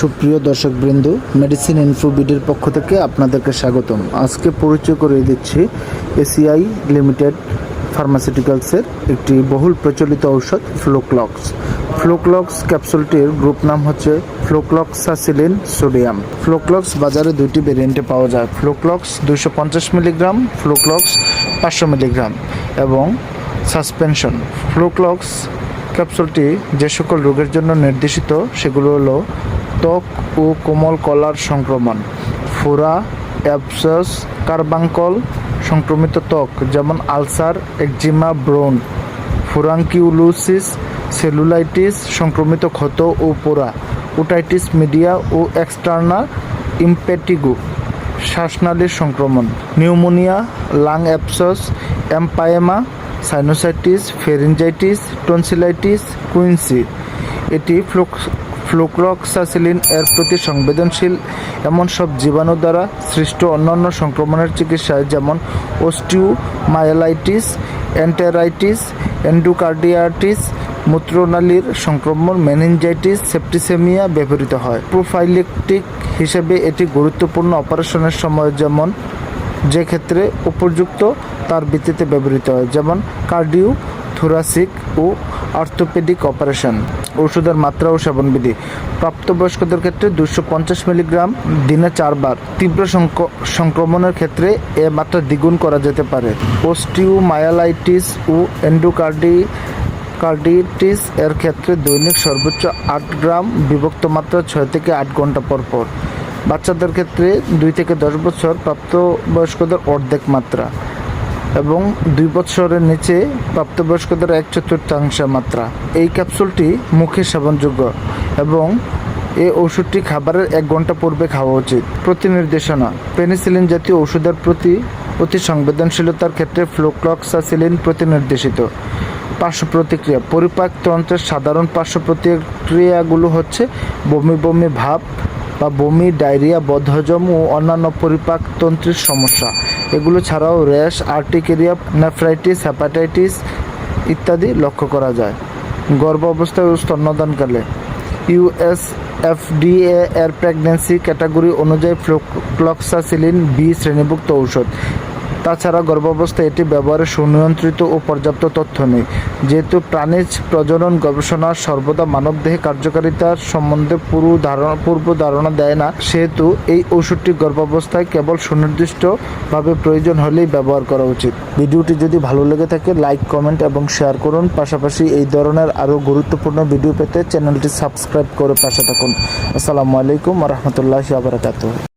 সুপ্রিয় দর্শকবৃন্দ মেডিসিন ইনফোবিডের পক্ষ থেকে আপনাদেরকে স্বাগতম। আজকে পরিচয় করে দিচ্ছি এসিআই লিমিটেড ফার্মাসিউটিক্যালসের একটি বহুল প্রচলিত ঔষধ ফ্লোক্লক্স ফ্লোক্লক্স ক্যাপসুলটির গ্রুপ নাম হচ্ছে ফ্লোক্লক্সাসিলিন সোডিয়াম ফ্লোক্লক্স বাজারে দুইটি ভেরিয়েন্টে পাওয়া যায়। ফ্লোক্লক্স দুশো পঞ্চাশ মিলিগ্রাম ফ্লোক্লক্স পাঁচশো মিলিগ্রাম এবং সাসপেনশন। ফ্লোক্লক্স ক্যাপসুলটি যে সকল রোগের জন্য নির্দেশিত, সেগুলো হলো ত্বক ও কোমল কলার সংক্রমণ। ফোরা, অ্যাবসাস, কার্বাঙ্কল সংক্রমিত ত্বক, যেমন আলসার, একজিমা, ব্রোন। ফুরাঙ্কিউলোসিস, সেলুলাইটিস সংক্রমিত ক্ষত ও পোড়া। ওটাইটিস মিডিয়া ও এক্সটার্না ইম্পেটিগো শ্বাসনালীর সংক্রমণ। Pneumonia, lung abscess empyema, sinusitis, pharyngitis, tonsillitis, quinsy. এটি ফ্লোক্লক্সাসিলিন এর প্রতি সংবেদনশীল এমন সব জীবাণু দ্বারা সৃষ্ট অন্যান্য সংক্রমণের চিকিৎসায় যেমন অস্টিওমায়ালাইটিস এন্টেরাইটিস এন্ডোকার্ডিয়াটিস, মূত্রনালীর সংক্রমণ, মেনিনজাইটিস, সেপ্টিসেমিয়া ব্যবহৃত হয়। প্রোফাইলেকটিক হিসেবে এটি গুরুত্বপূর্ণ অপারেশনের সময় যেমন যে ক্ষেত্রে উপযুক্ত, তার ভিত্তিতে ব্যবহৃত হয়, যেমন কার্ডিও, থোরাসিক ও অর্থোপেডিক অপারেশন। ওষুধের মাত্রা ও সেবনবিধি। প্রাপ্তবয়স্কদের ক্ষেত্রে দুশো পঞ্চাশ মিলিগ্রাম দিনে চারবার। তীব্র সংক্রমণের ক্ষেত্রে এ মাত্রা দ্বিগুণ করা যেতে পারে। ওস্টিওমায়ালাইটিস ও এন্ডোকার্ডি কার্ডিটিস এর ক্ষেত্রে দৈনিক সর্বোচ্চ আট গ্রাম, বিভক্ত মাত্রা ছয় থেকে আট ঘণ্টা পর পর। বাচ্চাদের ক্ষেত্রে দুই থেকে দশ বছর প্রাপ্তবয়স্কদের অর্ধেক মাত্রা। এবং দুই বছরের নিচে প্রাপ্তবয়স্কদের এক চতুর্থাংশ মাত্রা। এই ক্যাপসুলটি মুখে সেবনযোগ্য এবং এই ওষুধটি খাবারের এক ঘণ্টা পূর্বে খাওয়া উচিত। প্রতি নির্দেশনা পেনিসিলিন জাতীয় ওষুধের প্রতি অতি সংবেদনশীলতার ক্ষেত্রে ফ্লোক্লক্সাসিলিন প্রতি নির্দেশিত পার্শ্ব প্রতিক্রিয়া পরিপাক তন্ত্রের সাধারণ পার্শ্ব প্রতিক্রিয়াগুলো হচ্ছে বমি বমি ভাব বা বমি, ডায়রিয়া, বদহজম ও অন্যান্য পরিপাক তন্ত্রের সমস্যা। এগুলো ছাড়াও র্যাশ, আর্টিকেরিয়া, নেফ্রাইটিস হ্যাপাটাইটিস ইত্যাদি লক্ষ্য করা যায়। গর্ভ অবস্থায় ও স্তন্যদানকালে ইউএস এফডিএ এর প্রেগন্যান্সি ক্যাটাগরি অনুযায়ী ফ্লক্সাসিলিন বি শ্রেণীভুক্ত ঔষধ। তাছাড়া গর্ভাবস্থায় এটি ব্যবহারে সুনিয়ন্ত্রিত ও পর্যাপ্ত তথ্য নেই। যেহেতু প্রাণীজ প্রজনন গবেষণা সর্বদা মানবদেহে কার্যকারিতার সম্বন্ধে পুরো ধারণা পূর্ব ধারণা দেয় না, সেহেতু এই ওষুধটি গর্ভাবস্থায় কেবল সুনির্দিষ্টভাবে প্রয়োজন হলেই ব্যবহার করা উচিত। ভিডিওটি যদি ভালো লেগে থাকে, লাইক, কমেন্ট এবং শেয়ার করুন। পাশাপাশি এই ধরনের আরও গুরুত্বপূর্ণ ভিডিও পেতে চ্যানেলটি সাবস্ক্রাইব করে পাশে থাকুন। আসসালামু আলাইকুম রহমতুল্লাহ আবরাকাতুহ